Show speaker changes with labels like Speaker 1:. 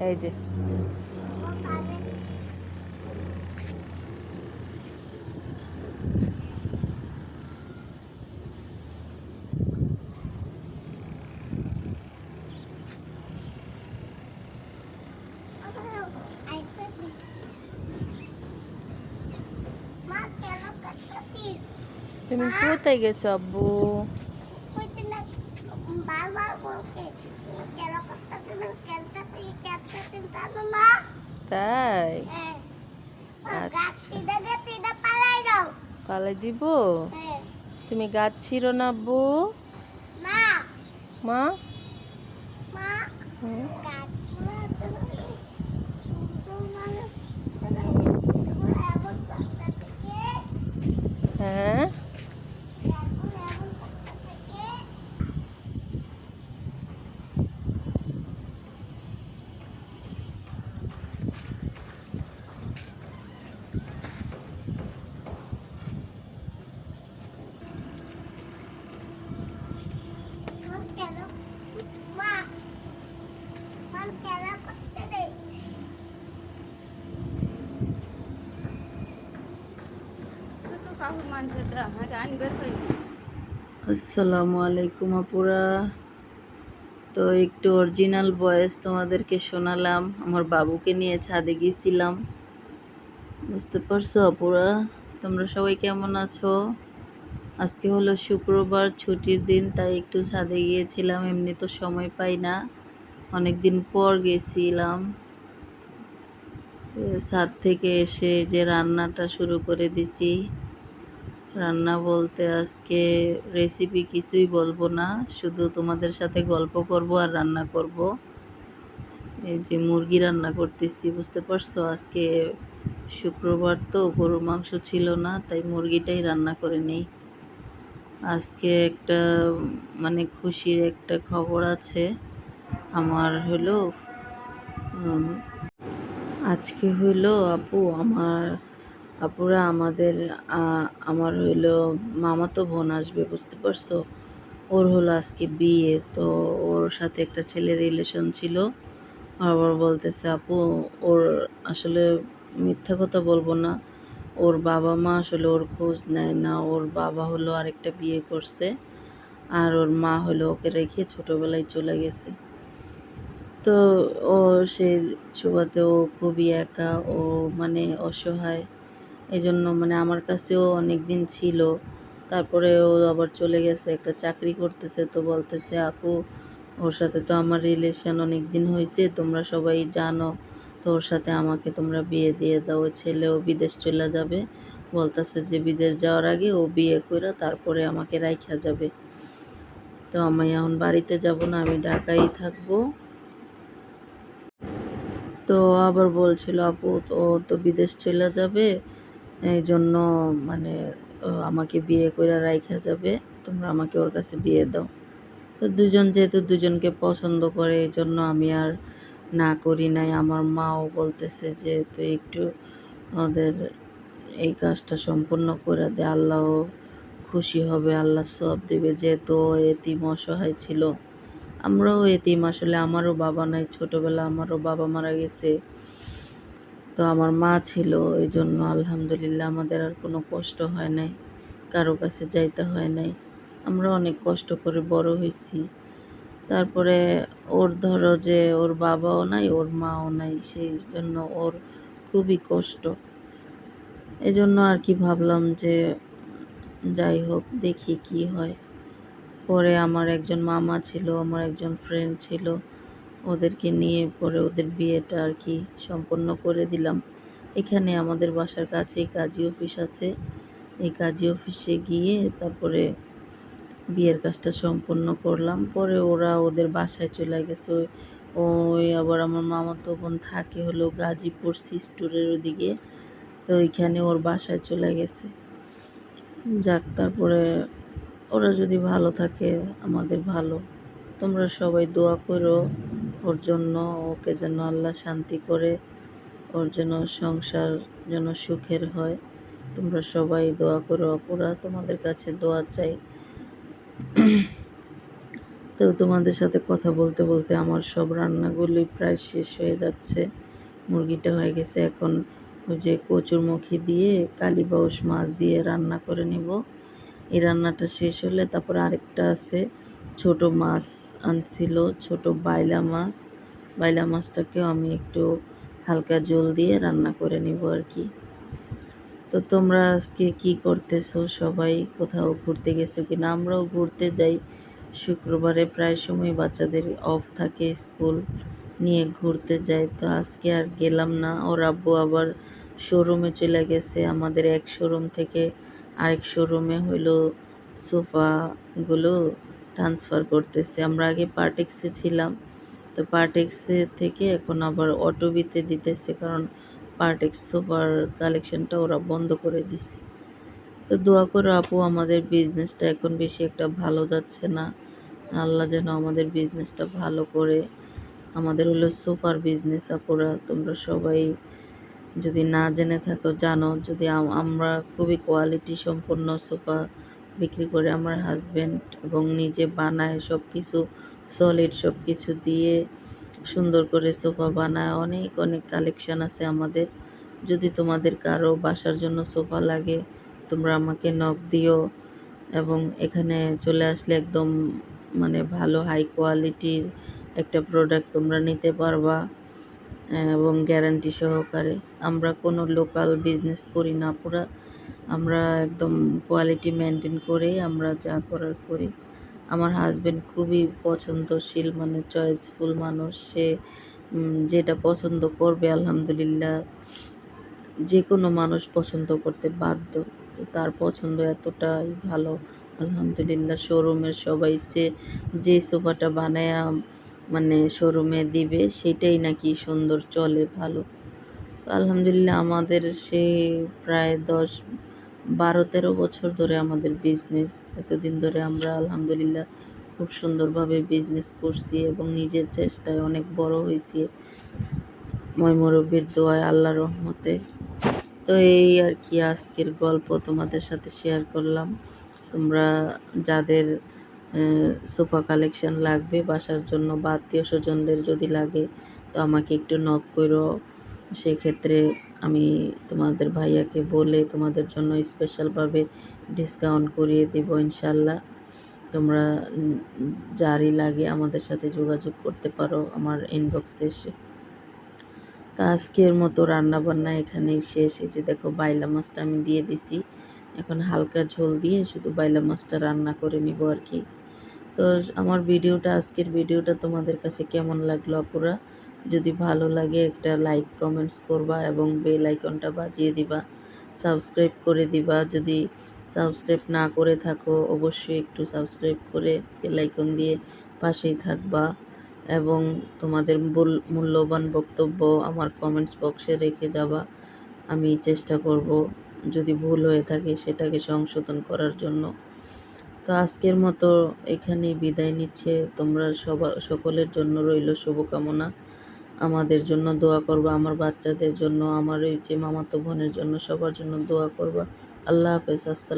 Speaker 1: এই যে। তুমি কোথায় গেছো আব্বু
Speaker 2: কইতে না বারবার বলকে কেন কাটছিস না কেনটা থেকে কাটছিস জানো না
Speaker 1: তাই?
Speaker 2: হ্যাঁ।
Speaker 1: আচ্ছা।
Speaker 2: পালাই
Speaker 1: দিব?
Speaker 2: হ্যাঁ।
Speaker 1: তুমি গাছ ছিড়ো না আব্বু
Speaker 2: মা
Speaker 1: হ্যাঁ
Speaker 2: গাছগুলো এমন করতে থেকে মা কেন মা মা কেন করতে দেই
Speaker 1: আসসালামু আলাইকুম আপুরা। তো একটু অরিজিনাল ভয়েস তোমাদেরকে শোনালাম। আমার বাবুকে নিয়ে ছাদে গিয়েছিলাম। বুঝতে পারছ আপুরা? তোমরা সবাই কেমন আছো? আজকে হলো শুক্রবার, ছুটির দিন, তাই একটু ছাদে গিয়েছিলাম। এমনি তো সময় পাই না। অনেক দিন পর গেছিলাম। ছাদ থেকে এসে যে রান্নাটা শুরু করে দিছি। রান্না বলতে আজকে রেসিপি কিছুই বলব না, শুধু তোমাদের সাথে গল্প করব আর রান্না করব। এই যে মুরগি রান্না করতেছি, বুঝতে পারছ? আজকে শুক্রবার তো, গরুর মাংস ছিল না, তাই মুরগিটাই রান্না করে নেই। আজকে একটা মানে খুশির একটা খবর আছে, আমার হলো আজকে হইল আপু, আমার আপুরা আমাদের আমার হইল মামা তো বোন আসবে, বুঝতে পারছ? ওর হলো আজকে বিয়ে, তো ওর সাথে একটা ছেলের রিলেশন ছিল। আবার বলতেছে, আপু, ওর আসলে মিথ্যা কথা বলব না। ওর বাবা মা আসলে ওর খোঁজ নেয় না। ওর বাবা হলো আরেকটা বিয়ে করছে। আর ওর মা হলো ওকে রেখে ছোটোবেলায় চলে গেছে। তো ও সে সুবাদে ও খুবই একা, ও মানে অসহায়। এই জন্য মানে আমার কাছেও অনেক দিন ছিল। তারপরে ও আবার চলে গেছে, একটা চাকরি করতেছে তো বলতেছে, আপু, ওর সাথে তো আমার রিলেশন অনেক দিন হয়েছে তোমরা সবাই জানো, তো ওর সাথে আমাকে তোমরা বিয়ে দিয়ে দাও ছেলেও বিদেশ চলে যাবে। বলতেছে যে বিদেশ যাওয়ার আগে ও বিয়ে করে তারপরে আমাকে রাইখা যাবে। তো আমি এখন বাড়িতে যাব না, আমি ঢাকায় থাকব। তো আবার বলছিল, আপু ও তো বিদেশ চলে যাবে এই জন্য মানে আমাকে বিয়ে করে রাইখা যাবে, তোমরা আমাকে ওর কাছে বিয়ে দাও। তো দুজন যেহেতু দুজনকে পছন্দ করে এই জন্য আমি আর না করি নাই। আমার মাও বলতেছে যে, তুই একটু ওদের এই কাজটা সম্পূর্ণ করে দে, আল্লাহ খুশি হবে, আল্লাহ সব দেবে। যেহেতু এতিম অসহায় ছিল, আমরাও এতিম। আসলে আমারও বাবা নাই। ছোটবেলা আমারও বাবা মারা গেছে। তো আমার মা ছিল এই জন্য আলহামদুলিল্লাহ আমাদের আর কোনো কষ্ট হয় নাই, কারও কাছে যাইতে হয় নাই। আমরা অনেক কষ্ট করে বড় হয়েছি তারপরে ওর ধরো যে ওর বাবাও নাই, ওর মাও নাই, সেই জন্য ওর খুবই কষ্ট। এই জন্য আর কি ভাবলাম যে, যাই হোক, দেখি কি হয়। পরে আমার একজন মামা ছিল, আমার একজন ফ্রেন্ড ছিল ওদেরকে নিয়ে পরে ওদের বিয়েটা আর কি সম্পন্ন করে দিলাম। এখানে আমাদের বাসার কাছেই কাজী অফিস আছে। এই কাজী অফিসে গিয়ে তারপরে বিয়ের কাজটা সম্পন্ন করলাম। পরে ওরা ওদের বাসায় চলে গেছে। ওই- ওই আবার আমার মামাতো বোন থাকে হলো গাজীপুর সিস্টুরের ওদিকে। তো ওইখানে ওর বাসায় চলে গেছে। যাক, তারপরে ওরা যদি ভালো থাকে, আমাদের ভালো। তোমরা সবাই দোয়া করো। ওর জন্য, ওকে যেন আল্লাহ শান্তি করে, ওর যেন সংসার যেন সুখের হয়। তোমরা সবাই দোয়া করো অপরা, তোমাদের কাছে দোয়া চাই। তো তোমাদের সাথে কথা বলতে বলতে আমার সব রান্নাগুলি প্রায় শেষ হয়ে যাচ্ছে। মুরগিটা হয়ে গেছে এখন ওই যে কচুরমুখী দিয়ে কালীবাউস মাছ দিয়ে রান্না করে নিব। এই রান্নাটা শেষ হলে তারপর আরেকটা আছে। ছোট মাছ আনছিল, ছোট বাইলা মাছ। বাইলা মাছটাকেও আমি একটু হালকা জল দিয়ে রান্না করে নিব আর কি। তো তোমরা আজকে কি করতেছো? সবাই কোথাও ঘুরতে গেছো কিনা? আমরাও ঘুরতে যাই। শুক্রবারে প্রায় সময় বাচ্চাদের অফ থাকে স্কুল নিয়ে ঘুরতে যাই। তো আজকে আর গেলাম না। ওর আব্বু আবার শোরুমে চলে গেছে। আমাদের এক শোরুম থেকে আরেক শোরুমে হইল সোফাগুলো ট্রান্সফার করতেছে। আমরা আগে পার্টেক্সে ছিলাম। তো পার্টেক্সে থেকে এখন আবার অটোবিতে দিতেছে কারণ পার্টেক্স সোফার কালেকশনটা ওরা বন্ধ করে দিছে। তো দোয়া করো আপু, আমাদের বিজনেসটা এখন বেশি একটা ভালো যাচ্ছে না। আল্লাহ যেন আমাদের বিজনেসটা ভালো করে। আমাদের হলো সোফার বিজনেস আপুরা, তোমরা সবাই যদি না জেনে থাকো, জানো। যদি আমরা খুবই কোয়ালিটি সম্পন্ন সোফা বিক্রি করে আমার হাজব্যান্ড এবং নিজে বানায় সব কিছু সলিড সব কিছু দিয়ে সুন্দর করে সোফা বানায়। অনেক অনেক কালেকশান আছে আমাদের। যদি তোমাদের কারও বাসার জন্য সোফা লাগে, তোমরা আমাকে নখ দিও এবং এখানে চলে আসলে একদম মানে ভালো হাই কোয়ালিটির একটা প্রোডাক্ট তোমরা নিতে পারবা, এবং গ্যারান্টি সহকারে। আমরা কোনো লোকাল বিজনেস করি না, পুরা আমরা একদম কোয়ালিটি মেনটেন করেই আমরা যা করার করি। আমার হাজব্যান্ড খুবই পছন্দশীল মানে চয়েসফুল মানুষ। সে যেটা পছন্দ করবে, আলহামদুলিল্লাহ যে কোনো মানুষ পছন্দ করতে বাধ্য। তো তার পছন্দ এতটাই ভালো, আলহামদুলিল্লাহ শোরুমের সবাই সে, যে সোফাটা বানায় মানে শোরুমে দিবে, সেটাই নাকি সুন্দর, চলে, ভালো। আলহামদুলিল্লাহ, আমাদের সে প্রায় দশ বারো তেরো বছর ধরে আমাদের বিজনেস এতদিন ধরে আমরা আলহামদুলিল্লাহ খুব সুন্দরভাবে বিজনেস করছি এবং নিজের চেষ্টায় অনেক বড় হয়েছি। ময়মরব্বীর দোয়ায় আল্লাহ রহমতে। তো এই আর কি আজকের গল্প তোমাদের সাথে শেয়ার করলাম। তোমরা যাদের সোফা কালেকশন লাগবে, বাসার জন্য বা আত্মীয় স্বজনদের যদি লাগে, তো আমাকে একটু নক করো। সেক্ষেত্রে আমি তোমাদের ভাইয়াকে বলে তোমাদের জন্য স্পেশালভাবে ডিসকাউন্ট করিয়ে দেব ইনশাল্লাহ তোমরা যারই লাগে আমাদের সাথে যোগাযোগ করতে পারো আমার ইনবক্সে এসে। তা আজকের মতো রান্না বান্না এখানেই শেষ। এই যে দেখো বাইলা মাছটা আমি দিয়ে দিছি। এখন হালকা ঝোল দিয়ে শুধু বাইলা মাছটা রান্না করে নিব আর কি। তো আমার ভিডিওটা, আজকের ভিডিওটা তোমাদের কাছে কেমন লাগল আপুরা? যদি ভালো লাগে একটা লাইক কমেন্টস করবা এবং বেল আইকনটা বাজিয়ে দিবা। সাবস্ক্রাইব করে দিবা। যদি সাবস্ক্রাইব না করে থাকো, অবশ্যই একটু সাবস্ক্রাইব করে বেল আইকন দিয়ে পাশেই থাকবা এবং তোমাদের মূল- মূল্যবান বক্তব্য আমার কমেন্টস বক্সে রেখে যাবা। আমি চেষ্টা করব যদি ভুল হয়ে থাকে সেটাকে সংশোধন করার জন্য। তো আজকের মতো এখানেই বিদায় নিচ্ছে। তোমরা সবা, সকলের জন্য রইল শুভকামনা। আমাদের জন্য দোয়া করবা, আমার বাচ্চাদের জন্য, আমার এই যে মামাতো বোনের জন্য সবার জন্য দোয়া করবা। আল্লাহ হাফেজ, আসসালাম